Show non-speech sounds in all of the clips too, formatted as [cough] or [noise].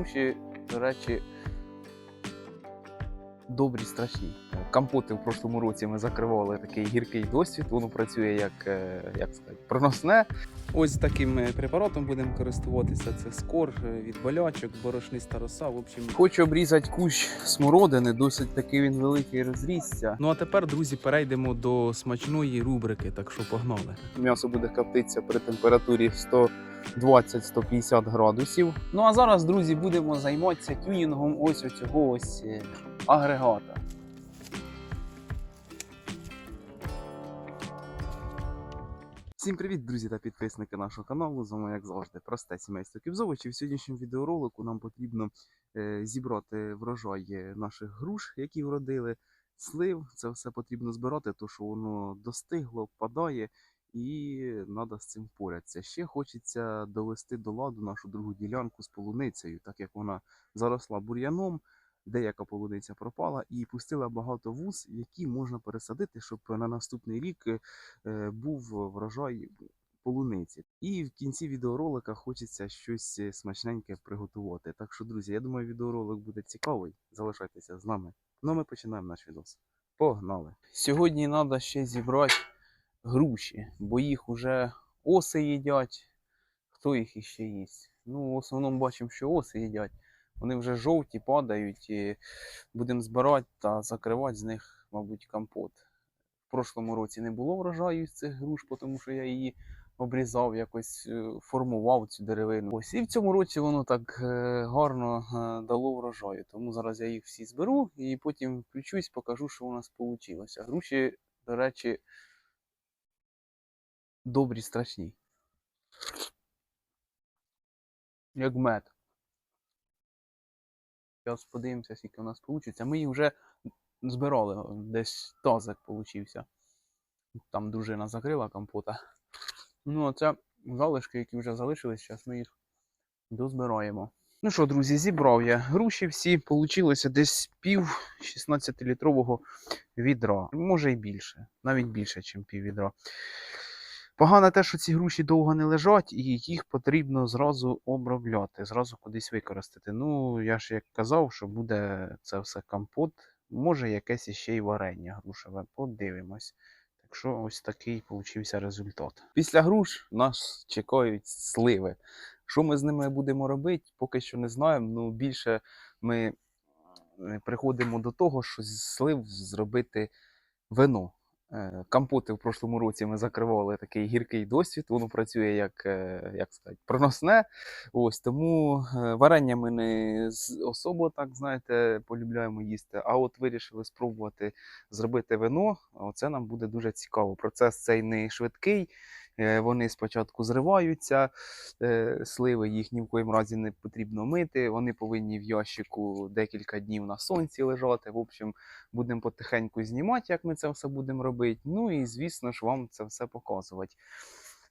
Груші, до речі, добрі, страшні. Компоти в прошлому році ми закривали такий гіркий досвід. Воно працює як, е, як сказати, проносне. Ось таким е, препаратом будемо користуватися. Це скор е, від болячок, борошниста роса. В общем, хочу обрізати кущ смородини, досить таки він великий розрісся. Ну а тепер, друзі, перейдемо до смачної рубрики, так що погнали. М'ясо буде коптитися при температурі 120-150 градусів. Ну а зараз, друзі, будемо займатися тюнінгом ось оцього ось е, агрегата. Всім привіт, друзі та підписники нашого каналу. З вами, як завжди, просте сімейство Кібзович. І в сьогоднішньому відеоролику нам потрібно е, зібрати врожай е, наших груш, які вродили, слив. Це все потрібно збирати, тому що воно достигло, впадає, і треба з цим впоратися. Ще хочеться довести до ладу нашу другу ділянку з полуницею, так як вона заросла бур'яном. Деяка полуниця пропала і пустила багато вуз, які можна пересадити, щоб на наступний рік е, був врожай полуниці. І в кінці відеоролика хочеться щось е, смачненьке приготувати. Так що, друзі, я думаю, відеоролик буде цікавий. Залишайтеся з нами. Ну, а ми починаємо наш відос. Погнали! Сьогодні треба ще зібрати груші, бо їх уже оси їдять. Хто їх іще їсть? Ну, в основному бачимо, що оси їдять. Вони вже жовті падають і будемо збирати та закривати з них, мабуть, компот. В прошлому році не було врожаю з цих груш, тому що я її обрізав, якось е, формував цю деревину. Ось і в цьому році воно так е, гарно е, дало врожаю. Тому зараз я їх всі зберу і потім включусь, покажу, що у нас вийшло. Груші, до речі, добрі, страшні. Як мед. Зараз подивимося, скільки у нас вийде. Ми їх вже збирали, десь тазик получився. Там дружина закрила компота. Ну, а це залишки, які вже залишились, зараз ми їх дозбираємо. Ну що, друзі, зібрав я груші всі, получилося десь пів 16-літрового відра. Може і більше, навіть більше, ніж пів відра. Погано те, що ці груші довго не лежать, і їх потрібно зразу обробляти, зразу кудись використати. Ну, я ж як казав, що буде це все компот, може якесь іще й варення грушеве. Подивимось. Так що ось такий получився результат. Після груш нас чекають сливи. Що ми з ними будемо робити, поки що не знаємо. Ну, більше ми е, приходимо до того, що з слив зробити вино. Е, Компоти в прошлому році ми закривали такий гіркий досвід. Воно працює як, е, як сказати, проносне. Ось тому е, варення ми не особо так знаєте, полюбляємо їсти. А от вирішили спробувати зробити вино. Оце нам буде дуже цікаво. Процес цей не швидкий. Е, Вони спочатку зриваються, е, сливи їх ні в коїм разі не потрібно мити. Вони повинні в ящику декілька днів на сонці лежати. В общем, будемо потихеньку знімати, як ми це все будемо робити. Ну і звісно ж вам це все показувати.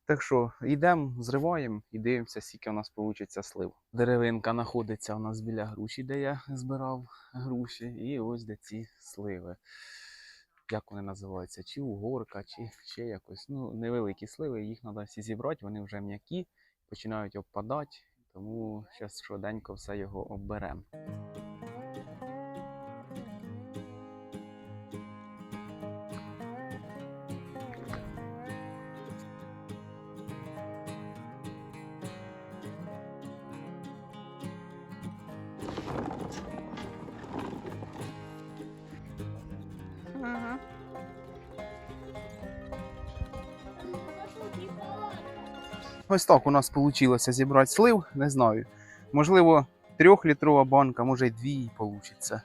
Так що йдемо, зриваємо і дивимося, скільки у нас вийде слив. Деревинка знаходиться у нас біля груші, де я збирав груші, і ось де ці сливи. Як вони називаються? Чи угорка, чи [laughs] ще якось. Ну, невеликі сливи, їх треба всі зібрати, вони вже м'які, починають обпадати, тому зараз швиденько все його обберемо. Ось так у нас вийшло зібрати слив, не знаю. Можливо, трьохлітрова банка, може й дві вийде.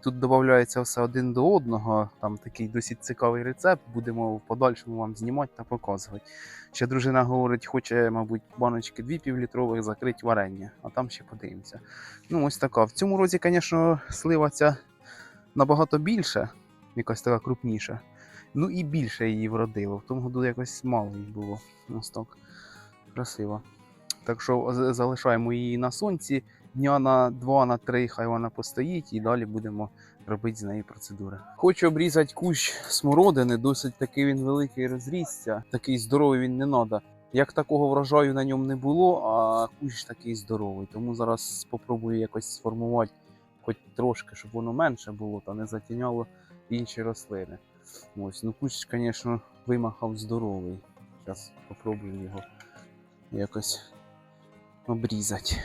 Тут додається все один до одного. Там такий досить цікавий рецепт. Будемо в подальшому вам знімати та показувати. Ще дружина говорить, хоче, мабуть, баночки дві півлітрових закрити варення, а там ще подивимося. Ну, ось така. В цьому році, звісно, слива ця набагато більша, якась така крупніша. Ну і більше її вродило. В тому году якось мало її було. Ось так. Красиво. Так що залишаємо її на сонці. Дня на 2 на 3 хай вона постоїть і далі будемо робити з неї процедури. Хочу обрізати кущ смородини, досить такий він великий розрісся. Такий здоровий він не треба. як такого врожаю на ньому не було, а кущ такий здоровий. Тому зараз спробую якось сформувати хоч трошки, щоб воно менше було та не затіняло інші рослини. Ось, ну кущ, звісно, вимахав здоровий. Зараз спробую його якось обрізати.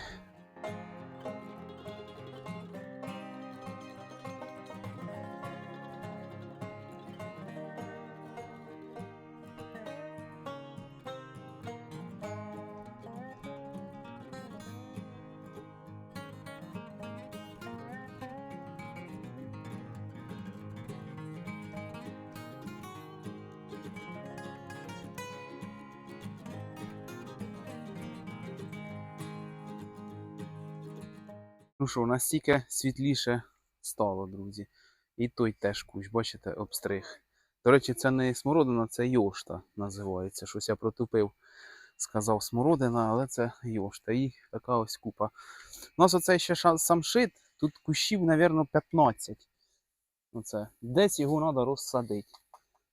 Ну що, настільки світліше стало, друзі. І той теж кущ, бачите, обстриг. До речі, це не смородина, це йошта називається. Щось я протупив, сказав смородина, але це йошта. І така ось купа. У нас оцей ще самшит, тут кущів, мабуть, 15. Оце. Десь його треба розсадити.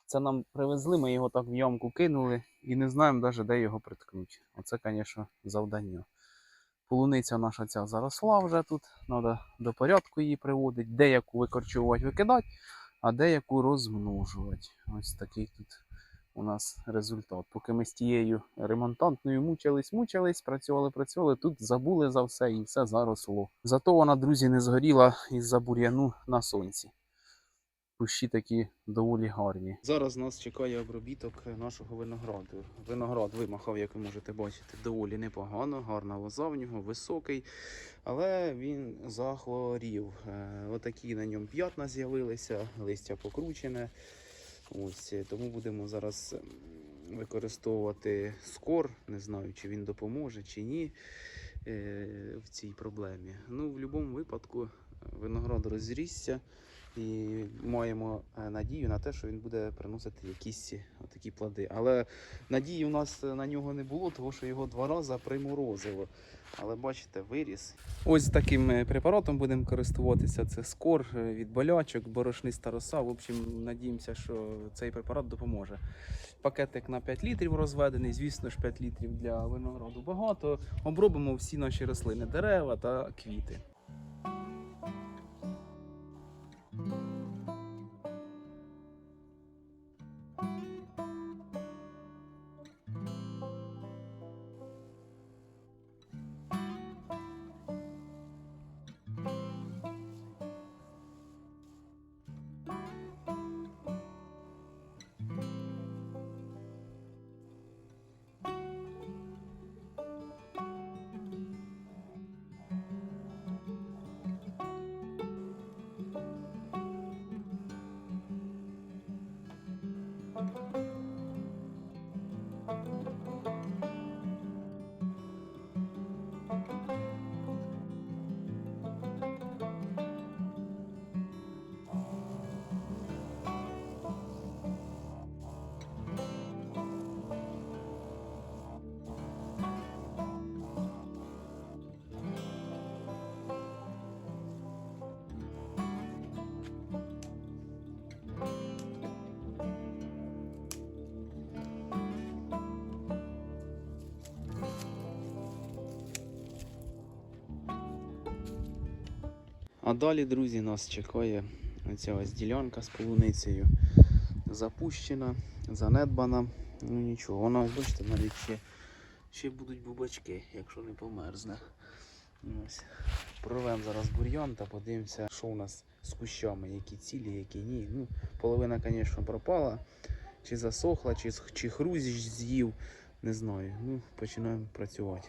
Це нам привезли, ми його так в ямку кинули і не знаємо навіть, де його приткнути. Оце, звісно, завдання. Полуниця наша ця заросла вже тут. Треба до порядку її приводити. Деяку викорчувати, викидати, а деяку розмножувати. Ось такий тут у нас результат. Поки ми з тією ремонтантною мучились, мучились, працювали, працювали, тут забули за все і все заросло. Зато вона, друзі, не згоріла із-за бур'яну на сонці. Кущі такі доволі гарні. Зараз нас чекає обробіток нашого винограду. Виноград вимахав, як ви можете бачити, доволі непогано, гарна лоза в нього, високий, але він захворів. Е, Отакі на ньому п'ятна з'явилися, листя покручене. Ось, тому будемо зараз використовувати скор. Не знаю, чи він допоможе, чи ні е, в цій проблемі. Ну, в будь-якому випадку виноград розрісся і маємо е, надію на те, що він буде приносити якісь такі плоди. Але надії у нас е, на нього не було, тому що його два рази приморозило. Але бачите, виріс. Ось таким е, препаратом будемо користуватися. Це скор е, від болячок, борошниста роса. В общем, надіємося, що цей препарат допоможе. Пакетик на 5 літрів розведений. Звісно ж, 5 літрів для винограду багато. Обробимо всі наші рослини, дерева та квіти. А далі, друзі, нас чекає оця ось ділянка з полуницею. Запущена, занедбана. Ну нічого, вона, бачите, навіть ще, ще будуть бубачки, якщо не померзне. Ось. Прорвемо зараз бур'ян та подивимося, що у нас з кущами, які цілі, які ні. Ну, половина, звісно, пропала. Чи засохла, чи, чи хрузіш з'їв. Не знаю. Ну, починаємо працювати.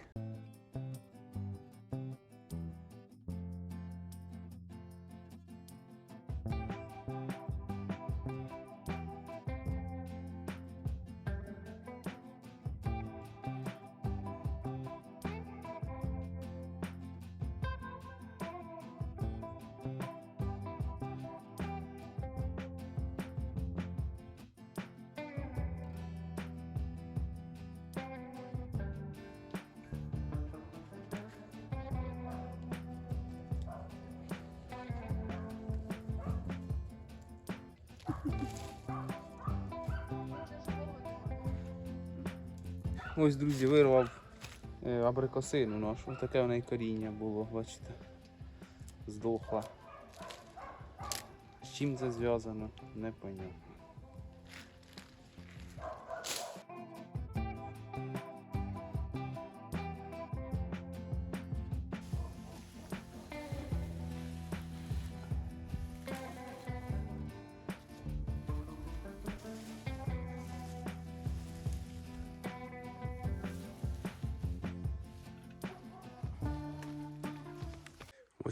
Ось, друзі, вирвав е, абрикосину нашу. Таке в неї коріння було, бачите, здохла. З чим це зв'язано, не понятно.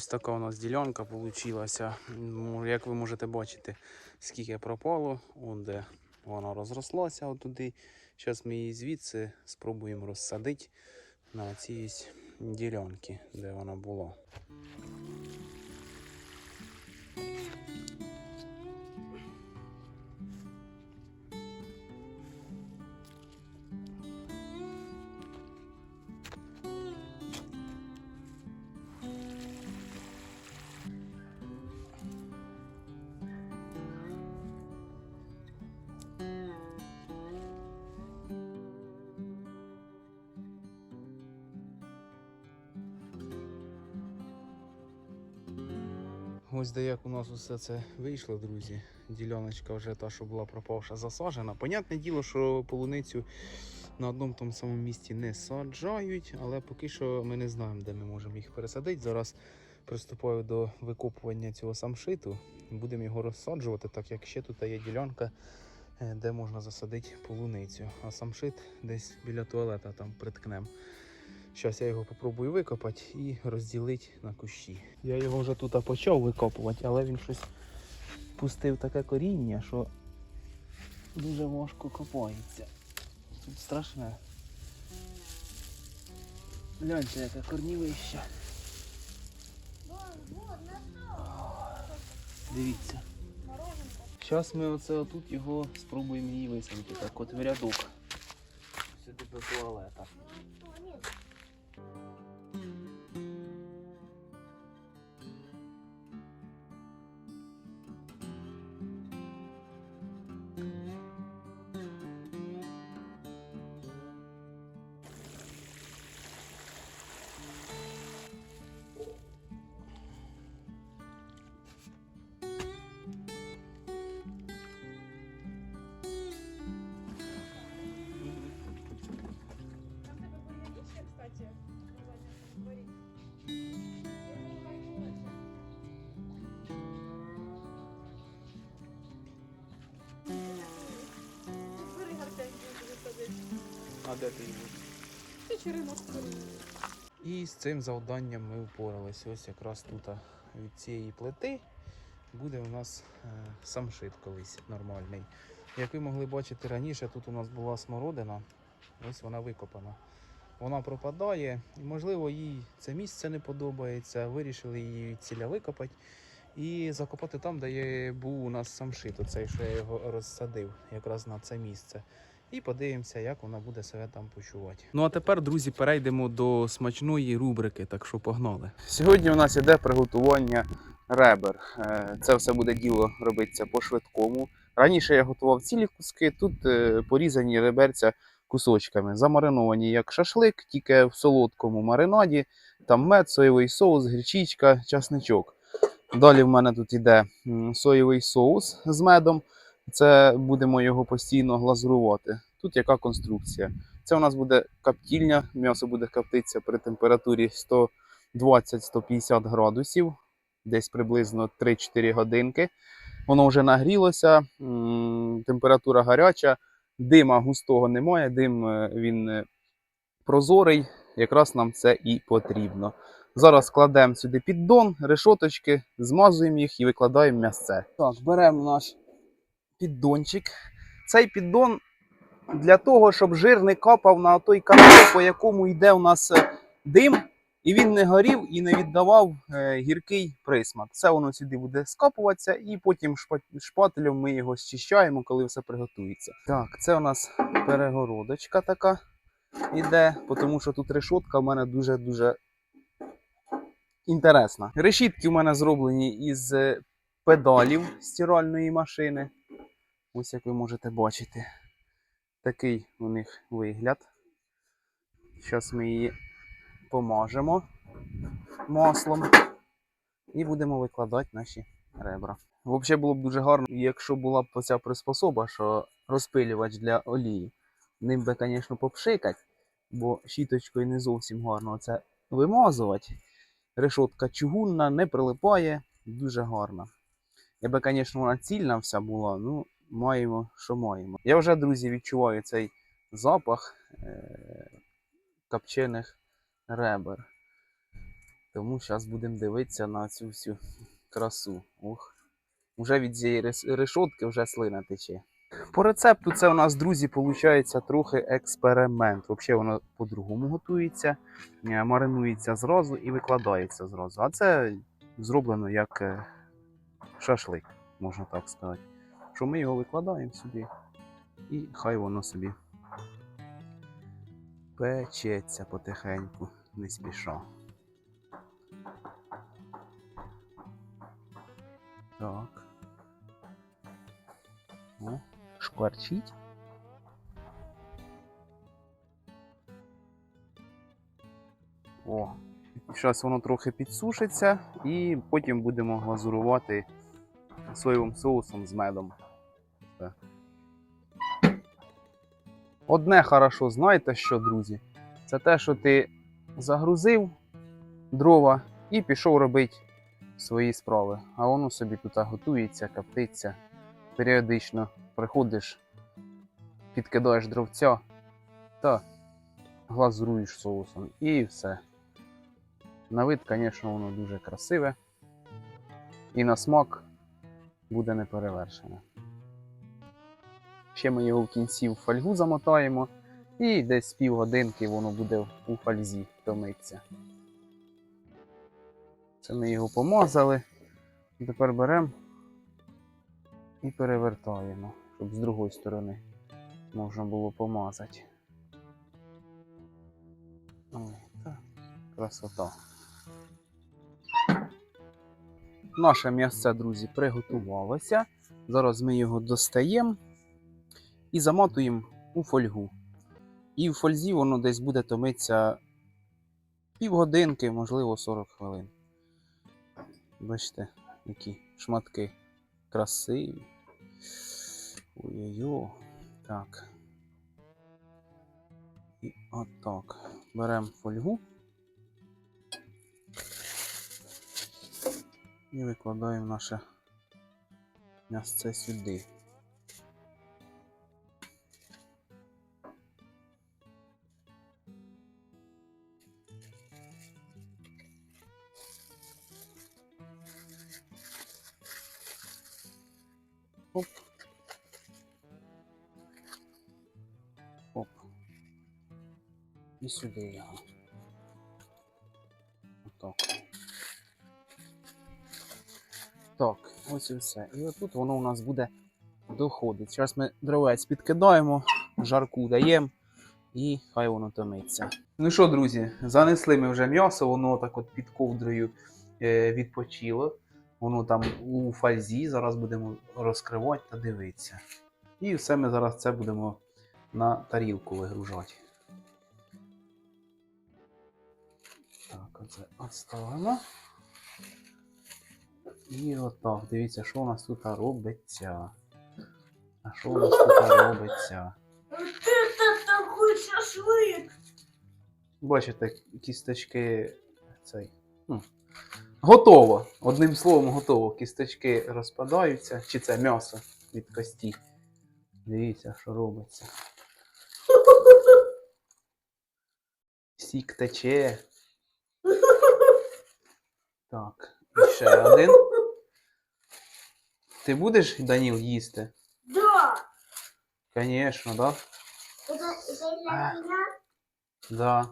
Ось така у нас ділянка вийшла. Як ви можете бачити, скільки пропало, он де вона розрослася отуди. Зараз ми її звідси спробуємо розсадити на цій ділянці, де вона була. Ось де як у нас усе це вийшло, друзі. Діляночка вже та, що була пропавша, засаджена. Понятне діло, що полуницю на одному тому самому місці не саджають, але поки що ми не знаємо, де ми можемо їх пересадити. Зараз приступаю до викопування цього самшиту. Будемо його розсаджувати, так як ще тут є ділянка, е, де можна засадити полуницю. А самшит десь біля туалета там приткнемо. Зараз я його попробую викопати і розділити на кущі. Я його вже тут почав викопувати, але він щось пустив таке коріння, що дуже важко копається. Тут страшне. Гляньте, яке корнівище. Дивіться. Зараз ми оце отут його спробуємо її висадити, так от в рядок. Сюди до туалета. А де ти його? І з цим завданням ми впоралися. Ось якраз тут від цієї плити буде у нас е, самшит колись нормальний. Як ви могли бачити раніше, тут у нас була смородина, ось вона викопана. Вона пропадає, і можливо їй це місце не подобається. Вирішили її від ціля викопати і закопати там, де був у нас самшит, оцей, що я його розсадив якраз на це місце. І подивимося, як вона буде себе там почувати. Ну а тепер, друзі, перейдемо до смачної рубрики, так що погнали. Сьогодні у нас іде приготування ребер. Е, Це все буде діло робитися по швидкому. Раніше я готував цілі куски, тут е, порізані реберця кусочками, замариновані як шашлик, тільки в солодкому маринаді. Там мед, соєвий соус, гречичка, часничок. Далі в мене тут іде соєвий соус з медом. Це будемо його постійно глазурувати. Тут яка конструкція? Це у нас буде коптільня, м'ясо буде коптитися при температурі 120-150 градусів, десь приблизно 3-4 годинки. Воно вже нагрілося, температура гаряча, дима густого немає, дим е, він е, прозорий, якраз нам це і потрібно. Зараз кладемо сюди піддон, решоточки, змазуємо їх і викладаємо м'ясце. Так, беремо наш піддончик. Цей піддон для того, щоб жир не капав на той канал, по якому йде у нас е, дим, і він не горів і не віддавав е, гіркий присмак. Це воно сюди буде скапуватися, і потім шпателем ми його зчищаємо, коли все приготується. Так, це у нас перегородочка така іде, тому що тут решотка в мене дуже-дуже інтересна. Решітки у мене зроблені із е, педалів стиральної машини. Ось як ви можете бачити, такий у них вигляд. Зараз ми її помажемо маслом і будемо викладати наші ребра. Взагалі було б дуже гарно, якщо була б оця приспособа, що розпилювач для олії. Ним би, звісно, попшикати, бо щіточкою не зовсім гарно це вимазувати. Решотка чугунна, не прилипає, дуже гарна. Якби, звісно, вона цільна вся була, ну, маємо, що маємо. Я вже, друзі, відчуваю цей запах е- копчених ребер. Тому зараз будемо дивитися на цю всю красу. Ух. Уже від цієї решотки вже слина тече. По рецепту це у нас, друзі, виходить трохи експеримент. Взагалі воно по-другому готується, е, маринується зразу і викладається зразу. А це зроблено як е, шашлик, можна так сказати. Що ми його викладаємо сюди, і хай воно собі печеться потихеньку, не спіша. Так. О, шкварчить. О, зараз воно трохи підсушиться, і потім будемо глазурувати соєвим соусом з медом. Все. Одне хорошо, знаєте що, друзі? Це те, що ти загрузив дрова і пішов робити свої справи. А воно собі тут готується, коптиться. Періодично приходиш, підкидаєш дровця та глазуруєш соусом. І все. На вид, звісно, воно дуже красиве. І на смак буде неперевершене. Ще ми його в кінці в фольгу замотаємо, і десь півгодинки воно буде у фользі томиться. Це ми його помазали. Тепер беремо і перевертаємо, щоб з другої сторони можна було помазати. Ой, та красота. Наше м'ясце, друзі, приготувалося. Зараз ми його достаємо і замотуємо у фольгу. І в фользі воно десь буде томитися півгодинки, можливо, 40 хвилин. Бачите, які шматки красиві. Ой-ой-ой. Так. І отак. Беремо фольгу. І викладаємо наше м'ясце сюди. І все. І отут воно у нас буде доходити. Зараз ми дровець підкидаємо, жарку даємо і хай воно томиться. Ну що, друзі, занесли ми вже м'ясо, воно так от під ковдрою е, відпочило. Воно там у фальзі, зараз будемо розкривати та дивитися. І все ми зараз це будемо на тарілку вигружати. Так, оце оставимо. І отак, дивіться, що у нас тут робиться. А що у нас тут робиться? Это такой шашлык. Бачите, кісточки цей. ну, Готово. Одним словом, готово. Кісточки розпадаються. Чи це м'ясо від кості. Дивіться, що робиться. Сік тече. Так, і ще один. Ти будеш, Даніл, їсти? Да. Звісно, да? Это, это А. меня. Да.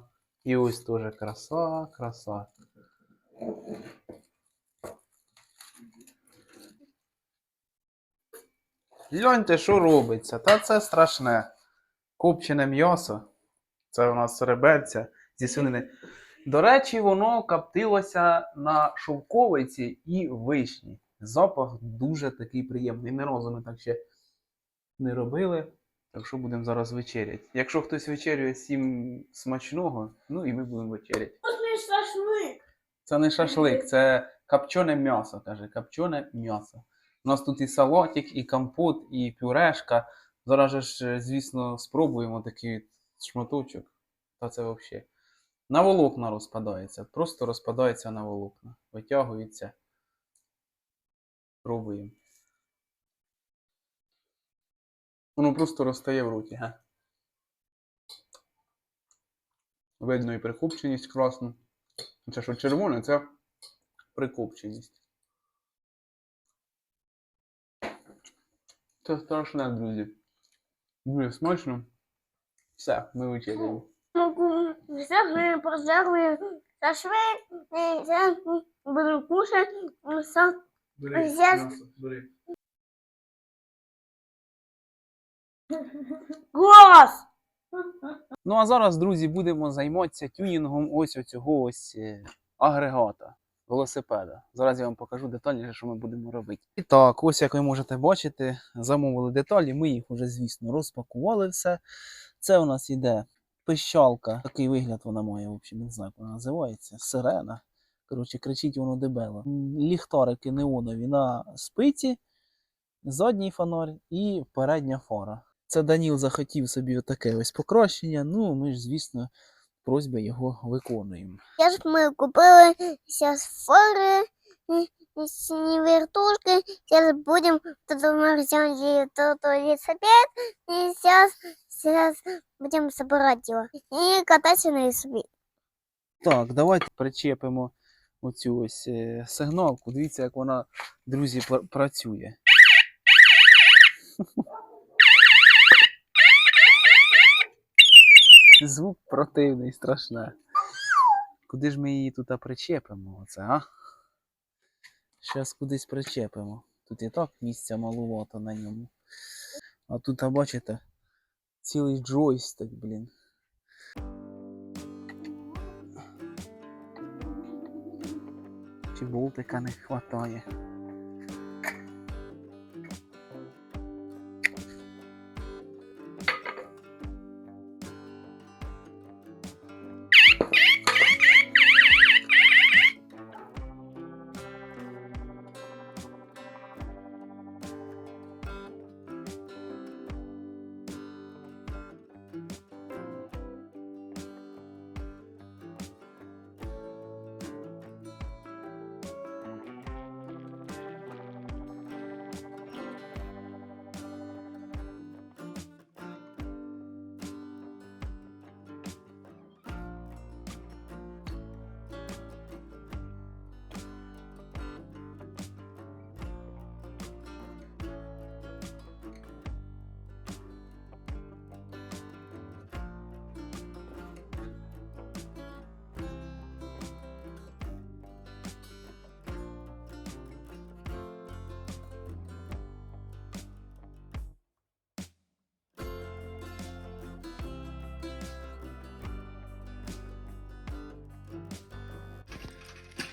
І ось теж краса, краса. Гляньте, що робиться. Та це страшне. Копчене м'ясо. Це у нас реберця зі свинини. До речі, воно коптилося на шовковиці і вишні. Запах дуже такий приємний. Ні разу ми так ще не робили. Так що будемо зараз вечеряти. Якщо хтось вечерює всім смачного, ну і ми будемо вечеряти. Вкусный шашлык. Це не шашлик, це копчене м'ясо, каже, копчене м'ясо. У нас тут і салатик, і компот, і пюрешка. Зараз ж, звісно, спробуємо такий шматочок. Та це взагалі. На волокна розпадається. Просто розпадається на волокна. Витягується. Пробуємо. Воно просто розтає в роті, га. Видно і прикупченість класно. Це що червоне, це прикопченість. Це страшне, друзі. Дуже смачно. Все, ми вечеряємо. Могу взяли, прожарли шашлык, и я буду кушать со Бери Взяв- м'ясо, бери. [laughs] глаз. Ну а зараз, друзі, будемо займатися тюнінгом ось оцього ось е, агрегата, велосипеда. Зараз я вам покажу детальніше, що ми будемо робити. І так, ось як ви можете бачити, замовили деталі. Ми їх вже, звісно, розпакували все. Це у нас іде пищалка. Такий вигляд вона має, в общем, не знаю, як вона називається. Сирена. Коротше, кричить воно дебело. Ліхтарики неонові на спиці, задній фонарь і передня фара. Це Даніл захотів собі отаке ось покращення. Ну, ми ж, звісно, просьби його виконуємо. Сейчас мы купили сейчас фары, не вертушки. Сейчас будем тут в магазине тут велосипед. И сейчас, сейчас будем собирать его. И кататься на велосипеде. Так, давайте причепимо оцю ось е, сигналку. Дивіться, як вона, друзі, пр- працює. Звук противний, страшне. Куди ж ми її тут причепимо? Оце, а? Щас кудись причепимо. Тут і так місця малувато на ньому. А тут, а бачите, цілий джойстик, блін. Чи болтика не хватає.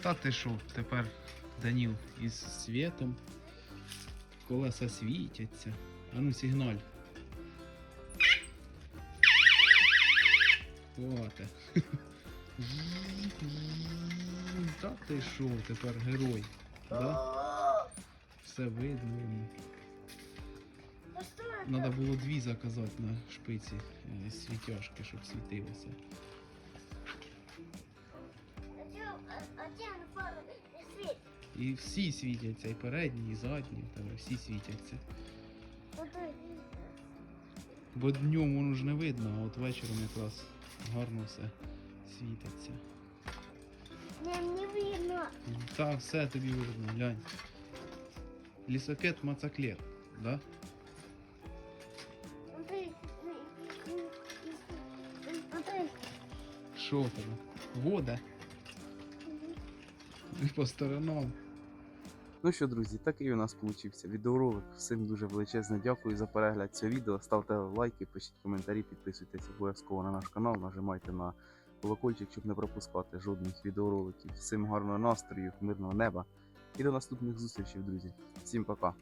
Та ти що, тепер Даніл із світом. Колеса світяться. А ну сигналь. Ти? Та ти що, тепер герой. Да? Все видно йому. Надо було дві заказати на шпиці е, світяшки, щоб світилося. І всі світяться, і передні, і задні, тебе всі світяться. Бо днем воно ж не видно, а от вечором якраз гарно все світиться. Не видно. Та все тобі видно, глянь. Лісокет Мацаклер, да? Що тебе? Вода. По сторонам. Ну що, друзі, такий у нас получився відеоролик. Всім дуже величезне дякую за перегляд цього відео. Ставте лайки, пишіть коментарі, підписуйтесь обов'язково на наш канал, нажимайте на колокольчик, щоб не пропускати жодних відеороликів. Всім гарного настрою, мирного неба і до наступних зустрічей, друзі. Всім пока!